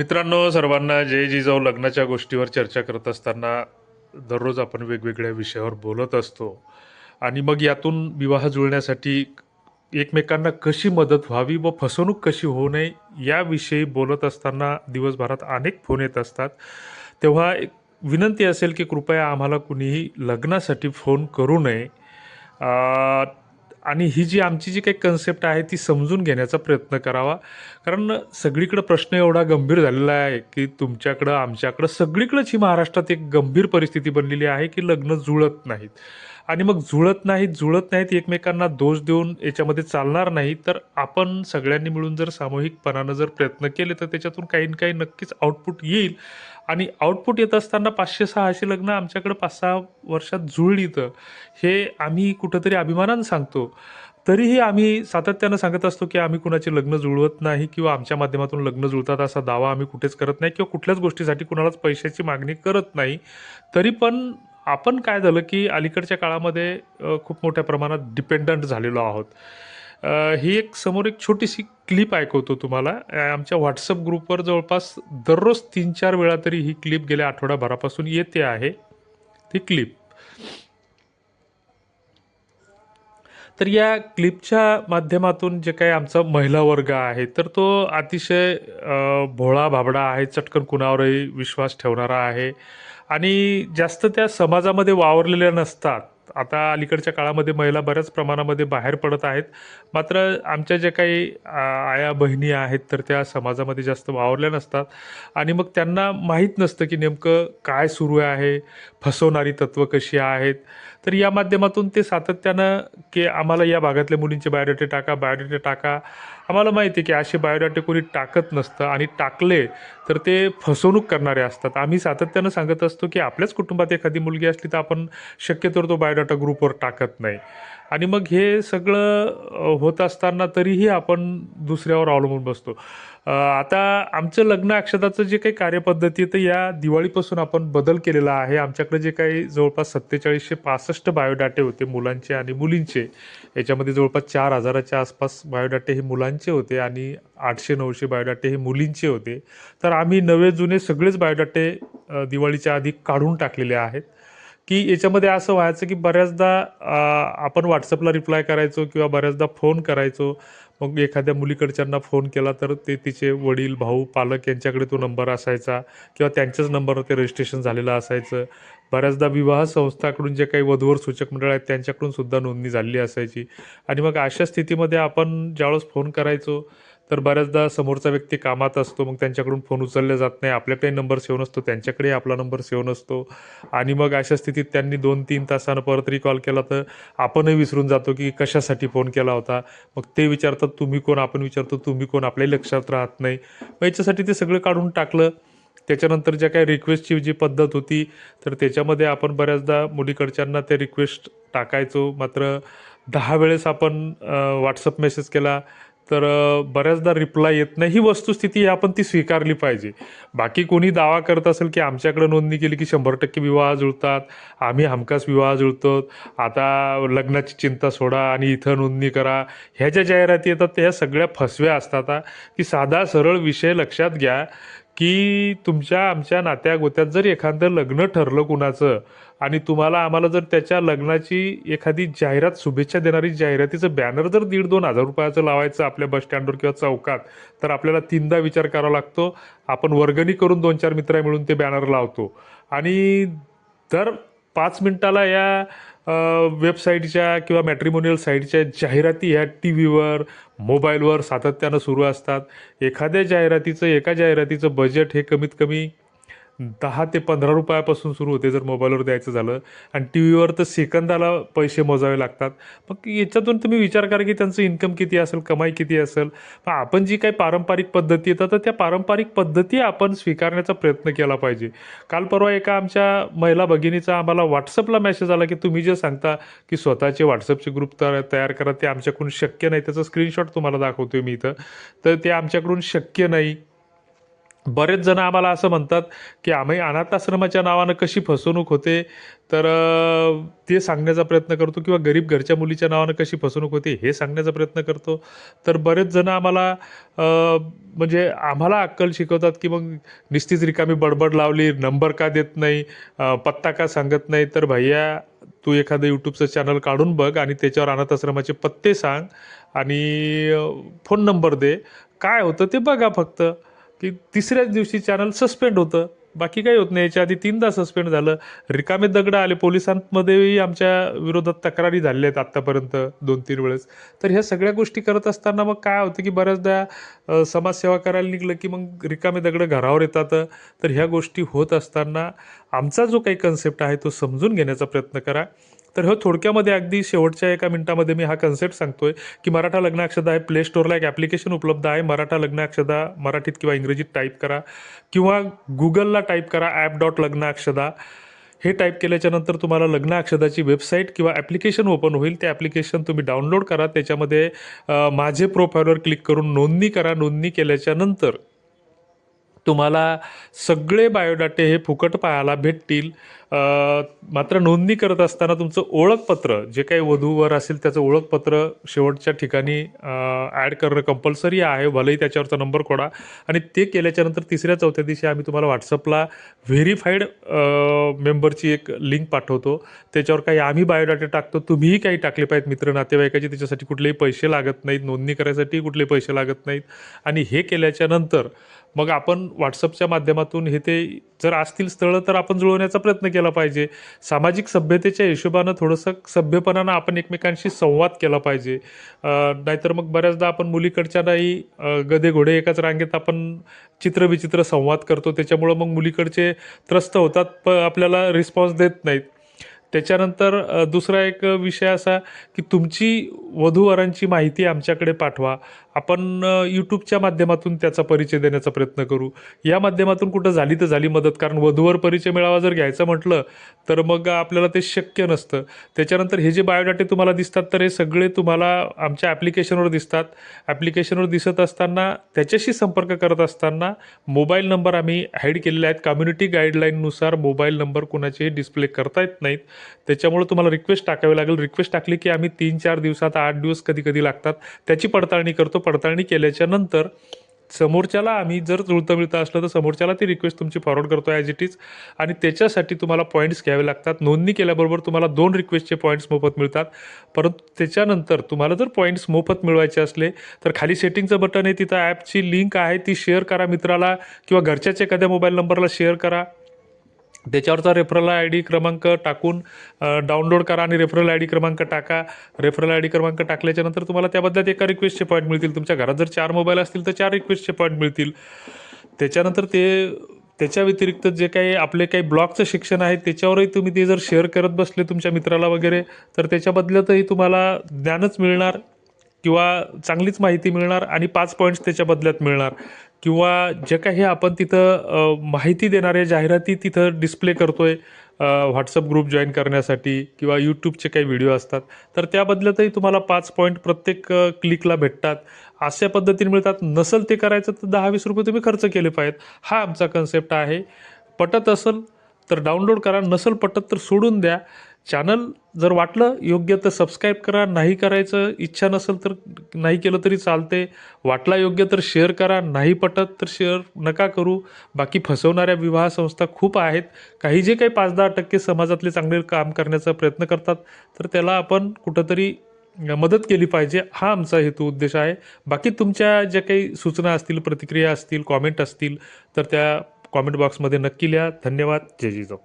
मित्रांनो सर्वांना जय जिजाऊ लग्नाच्या गोष्टीवर चर्चा करत असताना दररोज आपण वेगवेगळ्या विषयावर बोलत असतो. आणि मग यातून विवाह जुळण्यासाठी एकमेकांना कशी मदत व्हावी व फसवणूक कशी होऊ नये याविषयी बोलत असताना दिवसभरात अनेक फोन येत असतात. तेव्हा एक विनंती असेल की कृपया आम्हाला कुणीही लग्नासाठी फोन करू नये. आणि ही जी आमची जी काही कन्सेप्ट आहे ती समजून घेण्याचा प्रयत्न करावा. कारण सगळीकडं प्रश्न एवढा गंभीर झालेला आहे की तुमच्याकडं आमच्याकडं सगळीकडंच ही महाराष्ट्रात एक गंभीर परिस्थिती बनलेली आहे की लग्न जुळत नाहीत. आणि मग जुळत नाहीत जुळत नाहीत एकमेकांना दोष देऊन याच्यामध्ये चालणार नाही तर आपण सगळ्यांनी मिळून जर सामूहिकपणानं जर प्रयत्न केले तर त्याच्यातून काही ना काही नक्कीच आउटपुट येईल. आणि आउटपुट येत असताना पाचशे सहाशे लग्न आमच्याकडे पाच सहा वर्षात जुळली तर हे आम्ही कुठंतरी अभिमानानं सांगतो. तरीही आम्ही सातत्यानं सांगत असतो की आम्ही कुणाचे लग्न जुळवत नाही किंवा आमच्या माध्यमातून लग्न जुळतात असा दावा आम्ही कुठेच करत नाही किंवा कुठल्याच गोष्टीसाठी कुणालाच पैशाची मागणी करत नाही. तरी पण आपण काय झालं की अलीकडच्या काळामध्ये खूप मोठ्या प्रमाणात डिपेंडंट झालेलो आहोत. ही एक समोर एक छोटीशी क्लिप ऐकवतो तुम्हाला. आमच्या व्हॉट्सअप ग्रुपवर जवळपास दररोज तीन चार वेळा तरी ही क्लिप गेल्या आठवड्याभरापासून येते आहे. ती क्लिप तर या क्लिपच्या माध्यमातून जे काही आमचा महिला वर्ग आहे तर तो अतिशय भोळा भाबडा आहे चटकन कुणावरही विश्वास ठेवणारा आहे. आणि जास्त त्या समाजामध्ये वावरलेल्या नसतात. आता अलीकडच्या काळामध्ये महिला बऱ्याच प्रमाणामध्ये बाहेर पडत आहेत. मात्र आमच्या ज्या काही आया बहिणी आहेत तर त्या समाजामध्ये जास्त वावरल्या नसतात. आणि मग त्यांना माहीत नसतं की नेमकं काय सुरू आहे फसवणारी तत्त्व कशी आहेत. तर या माध्यमातून ते सातत्यानं की आम्हाला या भागातल्या मुलींचे बायोडेटे टाका बायोडेटे टाका आम्हाला माहिती आहे की असे बायोडाटे कोणी टाकत नसतं आणि टाकले तर ते फसवणूक करणारे असतात. आम्ही सातत्यानं सांगत असतो की आपल्याच कुटुंबात एखादी मुलगी असली तर आपण शक्यतोवर तो बायोडाटा ग्रुपवर टाकत नाही. आणि मग हे सगळं होत असताना तरीही आपण दुसऱ्यावर अवलंबून बसतो. आता आमचं लग्न अक्षताचं जे काही कार्यपद्धती आहे तर या दिवाळीपासून आपण बदल केलेला आहे. आमच्याकडे जे काही जवळपास सत्तेचाळीसशे पासष्ट बायोडाटे होते मुलांचे आणि मुलींचे. याच्यामध्ये जवळपास चार हजाराच्या आसपास बायोडाटे हे मुलांचे होते आणि आठशे नऊशे बायोडाटे हे मुलींचे होते. तर आम्ही नवे जुने सगळेच बायोडाटे दिवाळीच्या आधी काढून टाकलेले आहेत. की याच्यामध्ये असं व्हायचं की बऱ्याचदा आपण व्हॉट्सअपला रिप्लाय करायचो किंवा बऱ्याचदा फोन करायचो. मग एखाद्या मुलीकडच्यांना फोन केला तर ते तिचे वडील भाऊ पालक यांच्याकडे तो नंबर असायचा किंवा त्यांच्याच नंबरवर ते रजिस्ट्रेशन झालेलं असायचं. बऱ्याचदा विवाह संस्थाकडून जे काही वधूवर सूचक मंडळ आहेत त्यांच्याकडून सुद्धा नोंदणी झालेली असायची. आणि मग अशा स्थितीमध्ये आपण ज्यावेळेस फोन करायचो तर बऱ्याचदा समोरचा व्यक्ती कामात असतो मग त्यांच्याकडून फोन उचलले जात नाही. आपल्याकडे नंबर सेव्ह नसतो त्यांच्याकडे आपला नंबर सेव्ह नसतो. आणि मग अशा स्थितीत त्यांनी दोन तीन तासानं परत रिकॉल केला तर आपणही विसरून जातो की कशासाठी फोन केला होता. मग ते विचारतात तुम्ही कोण? आपण विचारतो तुम्ही कोण? आपल्याही लक्षात राहत नाही. मग याच्यासाठी ते सगळं काढून टाकलं. त्याच्यानंतर ज्या काही रिक्वेस्टची जी पद्धत होती तर त्याच्यामध्ये आपण बऱ्याचदा मुलीकडच्यांना ते रिक्वेस्ट टाकायचो. मात्र दहा वेळेस आपण व्हॉट्सअप मेसेज केला. तर बऱ्याचदा रिप्लाय येत नाही. ही वस्तुस्थिती आपण ती स्वीकारली पाहिजे. बाकी कोणी दावा करत असेल की आमच्याकडे नोंदणी केली की शंभर टक्के विवाह जुळतात आम्ही हमखास विवाह जुळतो आता लग्नाची चिंता सोडा आणि इथं नोंदणी करा ह्या ज्या जाहिराती येतात त्या सगळ्या फसव्या असतात की साधा सरळ विषय लक्षात घ्या की तुमच्या आमच्या नात्या गोत्यात जर एखादं लग्न ठरलं कुणाचं आणि तुम्हाला आम्हाला जर त्याच्या लग्नाची एखादी जाहिरात शुभेच्छा देणारी जाहिरातीचं बॅनर जर दीड दोन हजार रुपयाचं लावायचं आपल्या बस स्टँडवर किंवा चौकात तर आपल्याला तीनदा विचार करावा लागतो. आपण वर्गणी करून दोन चार मित्र मिळून ते बॅनर लावतो. आणि दर पाच मिनटाला या वेबसाईटच्या किंवा मॅट्रिमोनियल साईटच्या जाहिराती ह्या टी व्हीवर मोबाईलवर सातत्यानं सुरू असतात. एखाद्या जाहिरातीचं एका जाहिरातीचं बजेट हे कमीत कमी दहा ते पंधरा रुपयापासून सुरू होते जर मोबाईलवर द्यायचं झालं. आणि टी व्हीवर तर सेकंदाला पैसे मोजावे लागतात. मग याच्यातून तुम्ही विचार करा की त्यांचं इन्कम किती असेल कमाई किती असेल. मग आपण जी काही पारंपरिक पद्धती येतात तर त्या पारंपरिक पद्धती आपण स्वीकारण्याचा प्रयत्न केला पाहिजे. काल परवा एका आमच्या महिला भगिनीचा आम्हाला व्हॉट्सअपला मेसेज आला की तुम्ही जे सांगता की स्वतःचे व्हॉट्सअपचे ग्रुप तयार तयार करा ते आमच्याकडून शक्य नाही. त्याचं स्क्रीनशॉट तुम्हाला दाखवतोय मी इथं. तर ते आमच्याकडून शक्य नाही. बरेच जण आम्हाला असं म्हणतात की आम्ही अनाथ आश्रमाच्या नावानं कशी फसवणूक होते तर ते सांगण्याचा प्रयत्न करतो किंवा गरीब घरच्या मुलीच्या नावानं कशी फसवणूक होते हे सांगण्याचा प्रयत्न करतो. तर बरेच जण आम्हाला म्हणजे आम्हाला अक्कल शिकवतात की मग निस्तीच रिकामी बडबड लावली नंबर का देत नाही पत्ता का सांगत नाही. तर भैया तू एखादं यूट्यूबचं चॅनल काढून बघ आणि त्याच्यावर अनाथ आश्रमाचे पत्ते सांग आणि फोन नंबर दे. काय होतं ते बघा फक्त. की तिसऱ्याच दिवशी चॅनल सस्पेंड होतं. बाकी काही होत नाही. याच्या आधी तीनदा सस्पेंड झालं. रिकामे दगड आले पोलिसांमध्येही आमच्या विरोधात तक्रारी झालेल्या आहेत आत्तापर्यंत दोन तीन वेळेस. तर ह्या सगळ्या गोष्टी करत असताना मग काय होतं की बऱ्याचदा समाजसेवा करायला निघलं की मग रिकामे दगड घरावर येतात. तर ह्या गोष्टी होत असताना आमचा जो काही कन्सेप्ट आहे तो समजून घेण्याचा प्रयत्न करा. तर हो थोडक्यामध्ये अगदी शेवटच्या एका मिनिटामध्ये मी हा कन्सेप्ट सांगतोय की मराठा लग्न अक्षदा आहे प्ले स्टोअरला एक ॲप्लिकेशन उपलब्ध आहे. मराठा लग्न अक्षदा मराठीत किंवा इंग्रजीत टाईप करा किंवा गुगलला टाईप करा ॲप डॉट लग्न अक्षदा. हे टाईप केल्याच्यानंतर तुम्हाला लग्न अक्षदाची वेबसाईट किंवा ॲप्लिकेशन ओपन होईल. ते ॲप्लिकेशन तुम्ही डाउनलोड करा. त्याच्यामध्ये माझे प्रोफाईलवर क्लिक करून नोंदणी करा. नोंदणी केल्याच्यानंतर तुम्हाला सगळे बायोडाटे हे फुकट पाहायला भेटतील. मात्र नोंदणी करत असताना तुमचं ओळखपत्र जे काही वधूवर असेल त्याचं ओळखपत्र शेवटच्या ठिकाणी ॲड करणं कंपल्सरी आहे. भलेही त्याच्यावरचा नंबर खोडा. आणि ते केल्याच्यानंतर तिसऱ्या चौथ्या दिवशी आम्ही तुम्हाला व्हॉट्सअपला व्हेरीफाईड मेंबरची एक लिंक पाठवतो. त्याच्यावर काही आम्ही बायोडाटे टाकतो. तुम्हीही काही टाकले पाहिजेत मित्र नातेवाईकाचे. त्याच्यासाठी कुठलेही पैसे लागत नाहीत. नोंदणी करायसाठी कुठले पैसे लागत नाहीत. आणि हे केल्याच्यानंतर मग आपण व्हॉट्सअपच्या माध्यमातून हे ते जर असतील स्थळं तर आपण जुळवण्याचा प्रयत्न केला पाहिजे. सामाजिक सभ्यतेच्या हिशोबानं थोडंसं सभ्यपणानं आपण एकमेकांशी संवाद केला पाहिजे. नाहीतर मग बऱ्याचदा आपण मुलीकडच्या नाही गदे घोडे एकाच रांगेत आपण चित्रविचित्र संवाद करतो. त्याच्यामुळं मग मुलीकडचे त्रस्त होतात प आपल्याला रिस्पॉन्स देत नाहीत. त्याच्यानंतर दुसरा एक विषय असा की तुमची वधूवरांची माहिती आमच्याकडे पाठवा. आपण यूट्यूबच्या माध्यमातून त्याचा परिचय देण्याचा प्रयत्न करू. या माध्यमातून कुठं झाली तर झाली मदत कारण वधूवर परिचय मिळावा जर घ्यायचं म्हटलं तर मग आपल्याला ते शक्य नसतं. त्याच्यानंतर हे जे बायोडाटे तुम्हाला दिसतात तर हे सगळे तुम्हाला आमच्या ॲप्लिकेशनवर दिसतात. ॲप्लिकेशनवर दिसत असताना त्याच्याशी संपर्क करत असताना मोबाईल नंबर आम्ही हाईड केलेले आहेत. कम्युनिटी गाईडलाईननुसार मोबाईल नंबर कुणाचेही डिस्प्ले करता येत नाहीत. त्याच्यामुळे तुम्हाला रिक्वेस्ट टाकावी लागेल. रिक्वेस्ट टाकली की आम्ही तीन चार दिवसात आठ दिवस कधी कधी लागतात. त्याची पडताळणी करतो. पडताळणी केल्याच्यानंतर समोरच्याला आम्ही जर जुळतं मिळतं असलं तर समोरच्याला ती रिक्वेस्ट तुमची फॉरवर्ड करतो ॲज इट इज आणि त्याच्यासाठी तुम्हाला पॉईंट्स घ्यावे लागतात. नोंदणी केल्याबरोबर तुम्हाला दोन रिक्वेस्टचे पॉईंट्स मोफत मिळतात. परंतु त्याच्यानंतर तुम्हाला जर पॉईंट्स मोफत मिळवायचे असले तर खाली सेटिंगचं बटन आहे तिथं ॲपची लिंक आहे ती शेअर करा मित्राला किंवा घरच्याच एखाद्या मोबाईल नंबरला शेअर करा. त्याच्यावरचा रेफरल आय डी क्रमांक टाकून डाउनलोड करा आणि रेफरल आय डी क्रमांक टाका. रेफरल आय डी क्रमांक टाकल्याच्यानंतर तुम्हाला त्या बदल्यात एका रिक्वेस्टचे पॉईंट मिळतील. तुमच्या घरात जर चार मोबाईल असतील तर चार रिक्वेस्टचे पॉईंट मिळतील. त्याच्यानंतर ते त्याच्या व्यतिरिक्त जे काही आपले काही ब्लॉगचं शिक्षण आहे त्याच्यावरही तुम्ही ते जर शेअर करत बसले तुमच्या मित्राला वगैरे तर त्याच्या बदल्यातही तुम्हाला ज्ञानच मिळणार किंवा चांगलीच माहिती मिळणार आणि पाच पॉईंट्स त्याच्या बदल्यात मिळणार. किंवा जे काही आपण तिथं माहिती देणारे जाहिराती तिथं डिस्प्ले करतोय व्हॉट्सअप ग्रुप जॉईन करण्यासाठी किंवा यूट्यूबचे काही व्हिडिओ असतात. तर त्याबदल्यातही तुम्हाला पाच पॉईंट प्रत्येक क्लिकला भेटतात. अशा पद्धतीने मिळतात. नसल ते करायचं तर दहा वीस रुपये तुम्ही खर्च केले पाहिजेत. हा आमचा कन्सेप्ट आहे. पटत असेल तर डाउनलोड करा. नसल पटत तर सोडून द्या. चॅनल जर वाटलं योग्य तर सबस्क्राईब करा. नाही करायचं इच्छा नसेल तर नाही केलं तरी चालते वाटला योग्य तर शेअर करा. नाही पटत तर शेअर नका करू. बाकी फसवणाऱ्या विवाह संस्था खूप आहेत. काही जे काही पाच दहा टक्के समाजातले चांगले काम करण्याचा प्रयत्न करतात तर त्याला आपण कुठंतरी मदत केली पाहिजे. हा आमचा हेतू उद्देश आहे. बाकी तुमच्या ज्या काही सूचना असतील प्रतिक्रिया असतील कॉमेंट असतील तर त्या कॉमेंट बॉक्समध्ये नक्की लिहा. धन्यवाद. जय जिजाऊ.